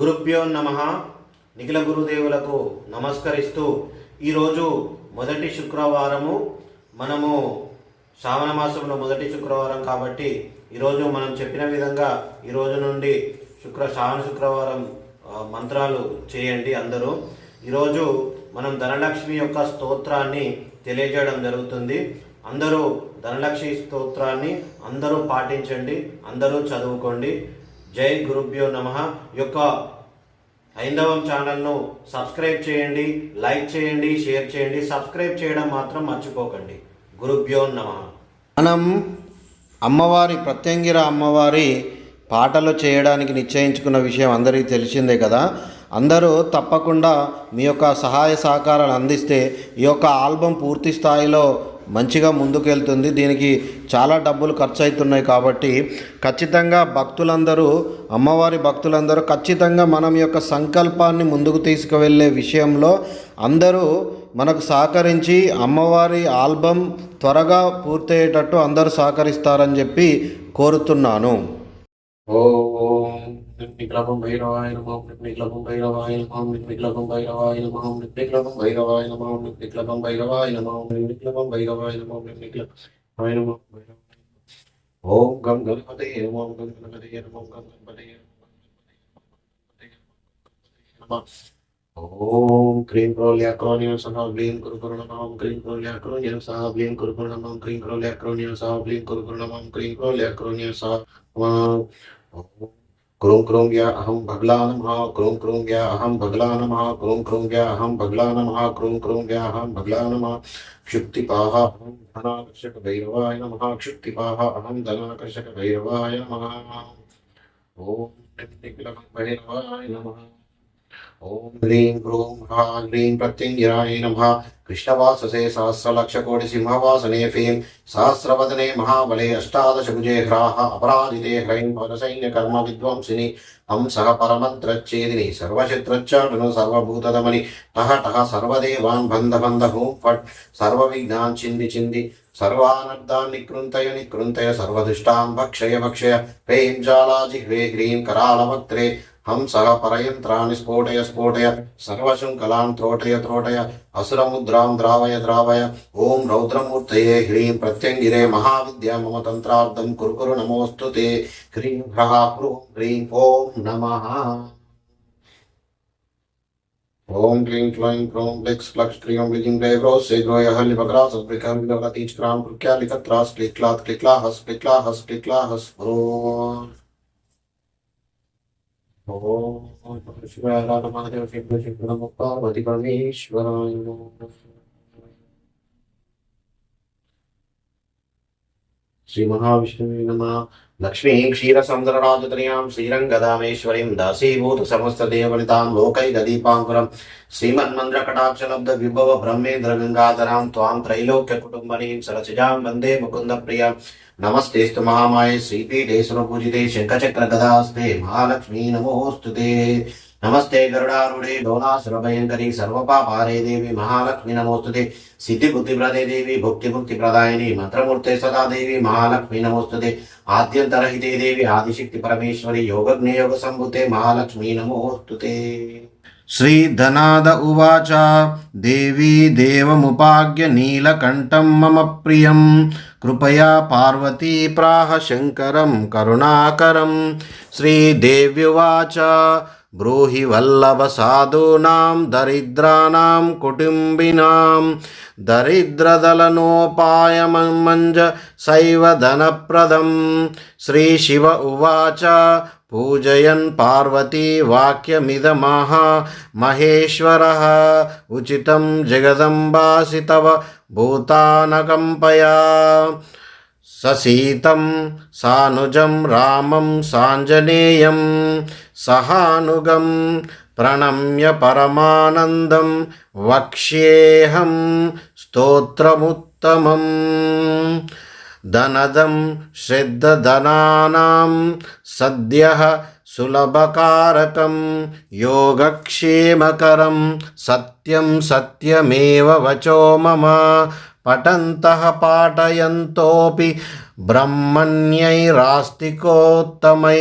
గురుభ్యో నమ. నిఖిల గురుదేవులకు నమస్కరిస్తూ ఈరోజు మొదటి శుక్రవారము. మనము శ్రావణ మాసంలో మొదటి శుక్రవారం కాబట్టి ఈరోజు మనం చెప్పిన విధంగా ఈరోజు నుండి శుక్ర శ్రావణ శుక్రవారం మంత్రాలు చేయండి అందరూ. ఈరోజు మనం ధనలక్ష్మి యొక్క స్తోత్రాన్ని తెలియజేయడం జరుగుతుంది. అందరూ ధనలక్ష్మి స్తోత్రాన్ని అందరూ పాటించండి అందరూ చదువుకోండి. జై గురుభ్యో నమ. యొక్క హైందవం ఛానల్ను సబ్స్క్రైబ్ చేయండి లైక్ చేయండి షేర్ చేయండి. సబ్స్క్రైబ్ చేయడం మాత్రం మర్చిపోకండి. గురుభ్యో నమ. మనం అమ్మవారి ప్రత్యంగిర అమ్మవారి పాటలు చేయడానికి నిశ్చయించుకున్న విషయం అందరికీ తెలిసిందే కదా. అందరూ తప్పకుండా మీ యొక్క సహాయ సహకారాలు అందిస్తే ఈ యొక్క ఆల్బం పూర్తి స్థాయిలో మంచిగా ముందుకెళ్తుంది. దీనికి చాలా డబ్బులు ఖర్చు అవుతున్నాయి కాబట్టి ఖచ్చితంగా భక్తులందరూ అమ్మవారి భక్తులందరూ ఖచ్చితంగా మనం యొక్క సంకల్పాన్ని ముందుకు తీసుకువెళ్ళే విషయంలో అందరూ మనకు సహకరించి అమ్మవారి ఆల్బమ్ త్వరగా పూర్తయ్యేటట్టు అందరూ సహకరిస్తారని చెప్పి కోరుతున్నాను. ఓ నిర్విక్లవం భైరవాయ నమో నిర్విక్లవం భైరవాయ నమో నిర్విక్లవం భైరవాయ నమో నిర్విక్లవం భైరవాయ నమో నిర్విక్లవం భైరవాయ నమో నిర్విక్లవం భైరవాయ నమో నిర్విక్లవాయ నమో ఓం గం గణపతే నమో గం గణపతే నమో గం గణపతే నమో ఓం క్రీం క్రోల్యాక్రోనియం సహా బ్లీం కురుకురు నమః క్రీం క్రోల్యాక్రోనియం సహా బ్లీం కురుకురు क्रों क्रों या अहम भगला नमः क्रों क्रों या अहम भगला नमः क्रों क्रों या अहम भगला नमः क्रों क्रों या अहम भगला नमः अहम धनाकर्षक भैरवाय नमः अहम धनाकर्षक भैरवाय नमः। ओम भैरवाय नमः। ఓం హ్రీం హ్రూం హ్రా హ్రీం ప్రత్యంగిరాయ నమ. కృష్ణవాససే సహస్రలక్షకోటి సింహవాసనే ఫీం. సహస్రవదనే మహాబలే అష్టాదశభుజే హ్రాహ అపరాజితే హ్రైం పరసైన్య కర్మ విద్వాంసిని హంసః పరమంత్రచ్చేదిని సర్వశత్రచ్చాటను సర్వభూతదమని. టహ టహ సర్వదేవాన్ బంధ బంధ హూం ఫట్. సర్వ విఘ్నాన్ చింది చింది. సర్వానర్ధాన్ని నికృంతయ నికృంతయ సర్వదుష్టాం భక్షయ భక్షయ. హ్రీం జాలాజి హ్వే హ్రీం కరాళవక్త్రే హంసః పరయంత్రాన్ని స్ఫోటయ స్ఫోటయ సర్వశృంఖలాం త్రోటయ త్రోటయ అసురముద్రాం ద్రావయ ద్రావయ ఓం రౌద్రమూర్తయే హ్రీం ప్రత్యంగిరే మహావిద్య మమ తంత్రార్థం కురుకురు నమోస్తు తే హ్రీం హ్రహ హ్రూం హ్రీం ఓం నమ. ఓం క్లీం క్లైం క్రోం బ్లిక్స్ ఫ్లక్స్ క్రీం బ్లిజింగ్ ప్లే గ్రోస్ సేగ్రోయ హల్లి బగ్రాస్ బ్రికం విలవల తీచ్ క్రాం కృక్యా లికత్రాస్ క్లిక్లాత్ క్లిక్లా హస్ క్లిక్లా హస్ క్లిక్లా హస్ బ్రో ఓం శివాయ మహాదేవ శివ శివ పార్వతి పరమేశ్వరాయ శ్రీ మహావిష్ణువే నమ. లక్ష్మీ క్షీరసౌందరరాజతనయాం శ్రీరంగదామేశ్వరీం దాసీభూత సమస్తదేవలితాం లోకైకదీపాంకురం శ్రీమన్మంద్రకటాక్షలబ్ధ విభవ బ్రహ్మేంద్ర గంగాధరాం త్వాం త్రైలోక్య కుటుంబనీం సరసిజాం వందే ముకుంద ప్రియ शङ्खचक्रगदास्ते महालक्ष्मी नमोऽस्तु ते नमस्ते गरुडारूढे डोलासुरभयङ्करी सर्वपापारे देवी महालक्ष्मी नमोऽस्तु ते सिद्धिबुद्धिप्रदे देवी भुक्तिमुक्तिप्रदायिनी मन्त्रमूर्ते सदा देवी महालक्ष्मी नमोऽस्तु ते आद्यन्तरहिते देवी आदिशक्ति परमेश्वरी योगज्ञ योग संभूते महालक्ष्मी नमोऽस्तु ते श्रीधनाद उवाच देवी देवमुपाज्ञ नीलकण्ठं मम प्रियं कृपया पार्वती प्राह शङ्करं करुणाकरं श्रीदेव्युवाच ब्रूहि वल्लभसाधूनां दरिद्राणां कुटुम्बिनां दरिद्रदलनोपायमञ्ज सैव धनप्रदं श्रीशिव उवाच पूजयन् पार्वती वाक्यमिदमः महेश्वरः उचितं जगदम्बासि तव भूतानकम्पया ससीतं सानुजं रामं साञ्जनेयं सहानुगं प्रणम्य परमानन्दं वक्ष्येऽहं स्तोत्रमुत्तमम् धनदं श्रद्धधनानां सद्यः सुलभकारकं योगक्षेमकरं सत्यं सत्यमेव वचो मम पठन्तः पाठयन्तोऽपि ब्रह्मण्यैरास्तिकोत्तमै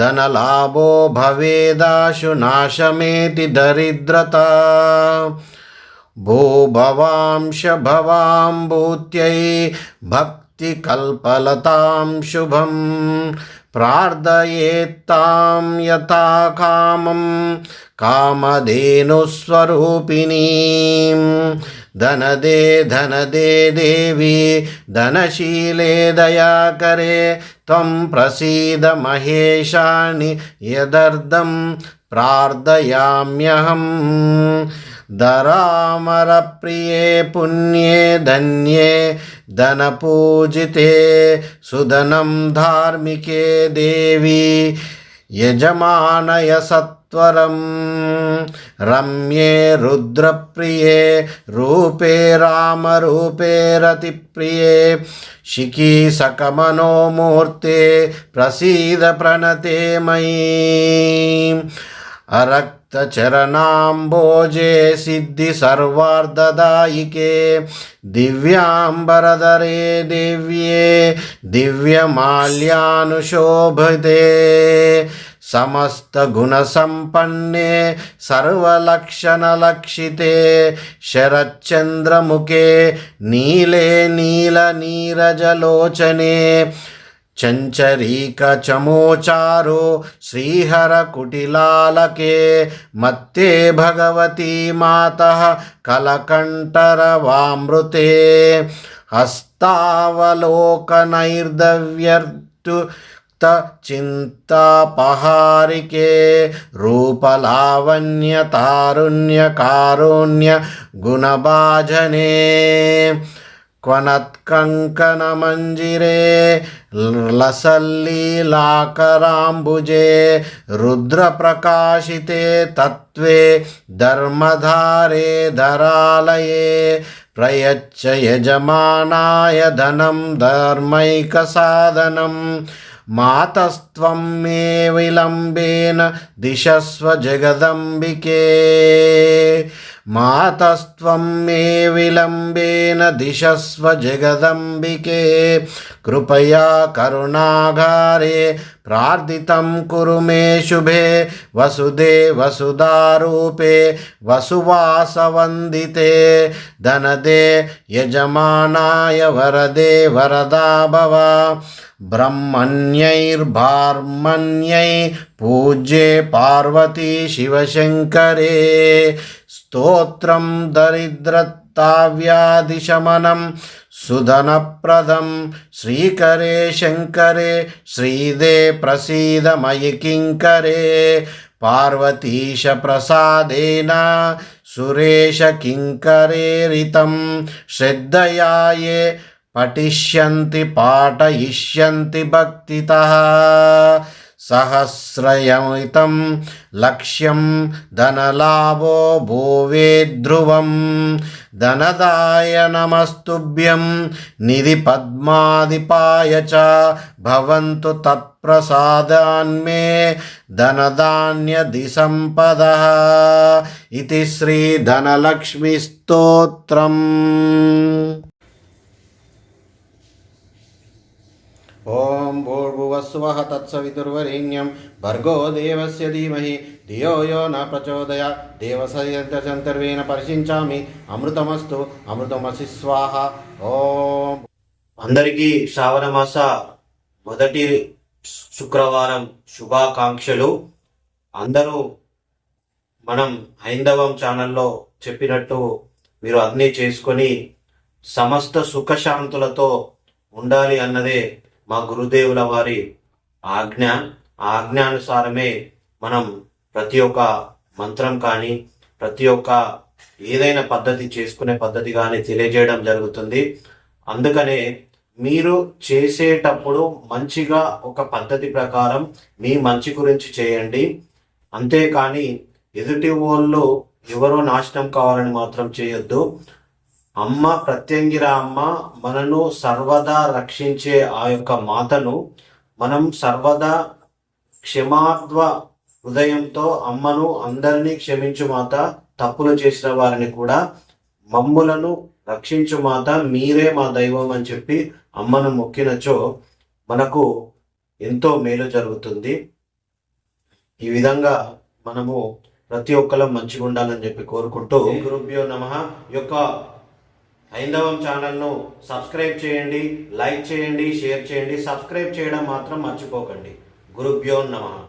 धनलाभो भवेदाशु नाशमेति दरिद्रता భూభవాంశ భవాంభూత్యై భక్తి కల్పలతాం శుభం ప్రార్థయేత్తాం యథా కామం కామధేనుస్వరూపిణీం ధనదే ధనదే దేవి ధనశీలే దయాకరే త్వం ప్రసీద మహేశాని యదర్థం ప్రార్థయామ్యహం ధరామరప్రియే పుణ్యే ధన్యే ధనపూజితే సుధనం ధార్మికే దేవి యజమానయ సత్వరం రమ్యే రుద్రప్రియే రూపే రామరూపే రతిప్రియే శిఖీ సకమనోమూర్తే ప్రసీద ప్రణతే మయీ అరక్తచరణాంబోజే సిద్ధి సర్వార్ధదాయికే దివ్యాంబరధరే దివ్యే దివ్యమాల్యానుశోభితే సమస్తగుణసంపన్నే సర్వలక్షణలక్షితే శరచ్చంద్రముఖే నీలే నీలనీరజలోచనే చంచరీకచమోచారో శ్రీహరకుటిలాలకే మత్తే భగవती మాతः కలకంఠరవామృతే. హస్తావలోకనైర్దవ్యర్తు చింతాపహారికే రూపలావణ్యతారుణ్యకారుణ్య గుణభాజనే. క్వనత్కంకణమంజిరే లసల్లీలాకరాంబుజే రుద్రప్రకాశితే తత్వే ధర్మధారే ధరాలయే ప్రయచ్చ యజమానాయ ధనం ధర్మైకసాధనం మాతస్త్వం మే విలంబేన దిశస్వ జగదంబికే మాతస్త్వం మే విలంబేన దిశస్వ జగదంబికే. కృపయా కరుణాగారే ప్రార్థితం కురు మే శుభే వసుదే వసుదారూపే వసువాసవందితే ధనదే యజమానాయ వరదే వరదా భవ బ్రహ్మణ్యైర్భార్మణ్యై పూజ్యే పార్వతీ శివశంకరే. స్తోత్రం దరిద్రతావ్యాదిశమనం సుధనప్రదం. శ్రీకరే శంకరే. శ్రీదే ప్రసీద మయి కింకరే. పార్వతీశ ప్రసాదేన సురేశ కింకరేరితం శ్రద్ధయాయే. పఠిష్యంతి పాఠయిష్యంతి భక్తితః సహస్రయమితం లక్ష్యం ధనలాభో భూవే ధ్రువం ధనదాయ నమస్తుభ్యం నిధి పద్మాదిపాయ చ భవంతు తత్ప్రసాదాన్మే ధనధాన్యది సంపద ఇది శ్రీ ధనలక్ష్మి స్తోత్రం ఓం భూర్భువస్వః తత్సవితుర్వరేణ్యం భర్గో దేవస్య ధీమహి ధియో యో న ప్రచోదయ దేవసయంతర్వేణ పరిశించామి అమృతమస్తు అమృతమసి స్వాహ ఓం అందరికీ శ్రావణ మాస మొదటి శుక్రవారం శుభాకాంక్షలు. అందరూ మనం హైందవం ఛానల్లో చెప్పినట్టు మీరు అన్నీ చేసుకొని సమస్త సుఖశాంతులతో ఉండాలి అన్నదే మా గురుదేవుల వారి ఆజ్ఞ ఆ ఆజ్ఞానుసారమే మనం ప్రతి ఒక్క మంత్రం కానీ ప్రతి ఒక్క ఏదైనా పద్ధతి చేసుకునే పద్ధతి కానీ తెలియజేయడం జరుగుతుంది. అందుకనే మీరు చేసేటప్పుడు మంచిగా ఒక పద్ధతి ప్రకారం మీ మంచి గురించి చేయండి. అంతేకాని ఎదుటి వాళ్ళు ఎవరో నాశనం కావాలని మాత్రం చేయొద్దు. అమ్మ ప్రత్యంగిర అమ్మ మనను సర్వదా రక్షించే ఆ యొక్క మాతను మనం సర్వదా క్షమాత్వ హృదయంతో అమ్మను అందరినీ క్షమించు మాత తప్పులు చేసిన వారిని కూడా మమ్ములను రక్షించు మాత మీరే మా దైవం అని చెప్పి అమ్మను మొక్కినచో మనకు ఎంతో మేలు జరుగుతుంది. ఈ విధంగా మనము ప్రతి ఒక్కరం మంచిగా ఉండాలని చెప్పి కోరుకుంటూ గురుభ్యో నమ. యొక్క హైందవం ఛానల్ను సబ్స్క్రైబ్ చేయండి లైక్ చేయండి షేర్ చేయండి సబ్స్క్రైబ్ చేయడం మాత్రం మర్చిపోకండి. గురుభ్యో నమ.